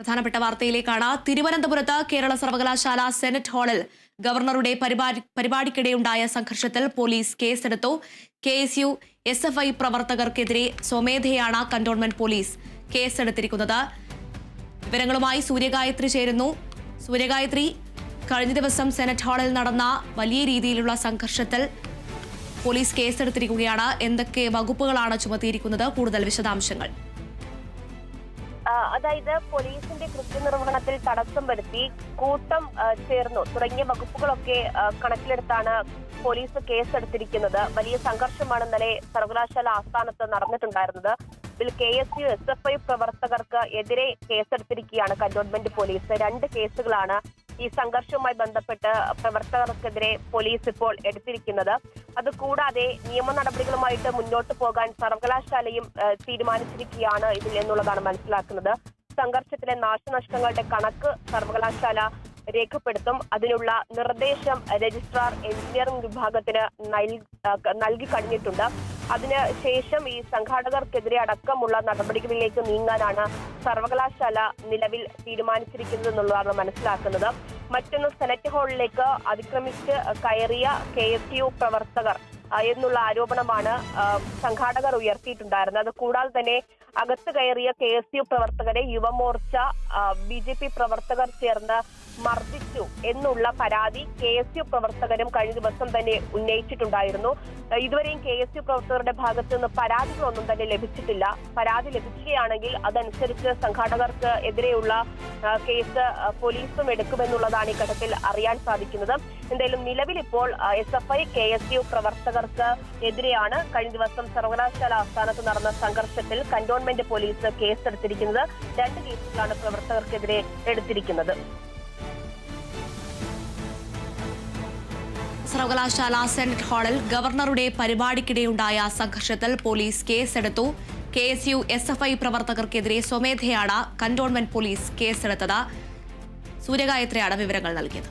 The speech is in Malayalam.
പ്രധാനപ്പെട്ട വാർത്തയിലേക്കാണ്. തിരുവനന്തപുരത്ത് കേരള സർവകലാശാല സെനറ്റ് ഹാളിൽ ഗവർണറുടെ പരിപാടി പരിപാടിക്കിടെയുണ്ടായ സംഘർഷത്തിൽ പോലീസ് കേസെടുത്തു. K S U S F I പ്രവർത്തകർക്കെതിരെ സ്വമേധയാണ് കന്റോൺമെന്റ് പോലീസ് കേസെടുത്തിരിക്കുന്നത്. വിവരങ്ങളുമായി സൂര്യഗായത്രി ചേരുന്നു. സൂര്യഗായത്രി കഴിഞ്ഞ ദിവസം സെനറ്റ് ഹാളിൽ നടന്ന വലിയ രീതിയിലുള്ള സംഘർഷത്തിൽ പോലീസ് കേസെടുത്തിരിക്കുകയാണ്. എന്തൊക്കെ വകുപ്പുകളാണ് ചുമത്തിയിരിക്കുന്നത്? കൂടുതൽ വിശദാംശങ്ങൾ. അതായത് പോലീസിന്റെ കൃത്യനിർവഹണത്തിൽ തടസ്സം വരുത്തി കൂട്ടം ചേർന്നു. തുടങ്ങിയ വകുപ്പുകളൊക്കെ കണക്കിലെടുത്താണ് പോലീസ് കേസെടുത്തിരിക്കുന്നത്. വലിയ സംഘർഷമാണ് ഇന്നലെ സർവകലാശാല ആസ്ഥാനത്ത് നടന്നിട്ടുണ്ടായിരുന്നത്. ഇതിൽ K S U S F I പ്രവർത്തകർക്ക് എതിരെ കേസെടുത്തിരിക്കുകയാണ് കന്റോൺമെന്റ് പോലീസ്. രണ്ട് കേസുകളാണ് ഈ സംഘർഷവുമായി ബന്ധപ്പെട്ട് പ്രവർത്തകർക്കെതിരെ പോലീസ് ഇപ്പോൾ എടുത്തിരിക്കുന്നത്. അതുകൂടാതെ നിയമ നടപടികളുമായിട്ട് മുന്നോട്ട് പോകാൻ സർവകലാശാലയും തീരുമാനിച്ചിരിക്കുകയാണ് ഇതിൽ എന്നുള്ളതാണ് മനസ്സിലാക്കുന്നത്. സംഘർഷത്തിലെ നാശനഷ്ടങ്ങളുടെ കണക്ക് സർവകലാശാല രേഖപ്പെടുത്തും. അതിനുള്ള നിർദ്ദേശം രജിസ്ട്രാർ എഞ്ചിനീയറിംഗ് വിഭാഗത്തിന് നൽകി കഴിഞ്ഞിട്ടുണ്ട്. അതിന് ശേഷം ഈ സംഘാടകർക്കെതിരെ അടക്കമുള്ള നടപടികളിലേക്ക് നീങ്ങാനാണ് സർവകലാശാല നിലവിൽ തീരുമാനിച്ചിരിക്കുന്നത് എന്നുള്ളതാണ് മനസ്സിലാക്കുന്നത്. മറ്റൊന്ന് സെനറ്റ് ഹാളിലേക്ക് അതിക്രമിച്ച് കയറിയ കെ യു പ്രവർത്തകർ എന്നുള്ള ആരോപണമാണ് സംഘാടകർ ഉയർത്തിയിട്ടുണ്ടായിരുന്നത്. അത് കൂടാതെ തന്നെ അകത്ത് കയറിയ കെ എസ് യു പ്രവർത്തകരെ യുവമോർച്ച ബി ജെ പി പ്രവർത്തകർ ചേർന്ന് മർദ്ദിച്ചു എന്നുള്ള പരാതി കെ എസ് യു പ്രവർത്തകരും കഴിഞ്ഞ ദിവസം തന്നെ ഉന്നയിച്ചിട്ടുണ്ടായിരുന്നു. ഇതുവരെയും കെ എസ് യു പ്രവർത്തകരുടെ ഭാഗത്ത് നിന്ന് പരാതികളൊന്നും തന്നെ ലഭിച്ചിട്ടില്ല. പരാതി ലഭിക്കുകയാണെങ്കിൽ അതനുസരിച്ച് സംഘാടകർക്ക് എതിരെയുള്ള കേസ് പോലീസും എടുക്കുമെന്നുള്ളതാണ് ഈ ഘട്ടത്തിൽ അറിയാൻ സാധിക്കുന്നത്. എന്തായാലും നിലവിൽ ഇപ്പോൾ S F I K S U പ്രവർത്തകർക്ക് എതിരെയാണ് കഴിഞ്ഞ ദിവസം സർവകലാശാല ആസ്ഥാനത്ത് നടന്ന സംഘർഷത്തിൽ കന്റോൺമെന്റ് പോലീസ് കേസെടുത്തിരിക്കുന്നത്. രണ്ട് കേസുകളാണ് പ്രവർത്തകർക്കെതിരെ എടുത്തിരിക്കുന്നത്. സർവകലാശാല സെനറ്റ് ഹാളിൽ ഗവർണറുടെ പരിപാടിക്കിടെയുണ്ടായ സംഘർഷത്തിൽ പോലീസ് കേസെടുത്തു. K S U S F I പ്രവർത്തകർക്കെതിരെ സ്വമേധയാണ് കന്റോൺമെന്റ് പോലീസ് കേസെടുത്തത്. സൂര്യഗായത്രിയാണ് വിവരങ്ങൾ നൽകിയത്.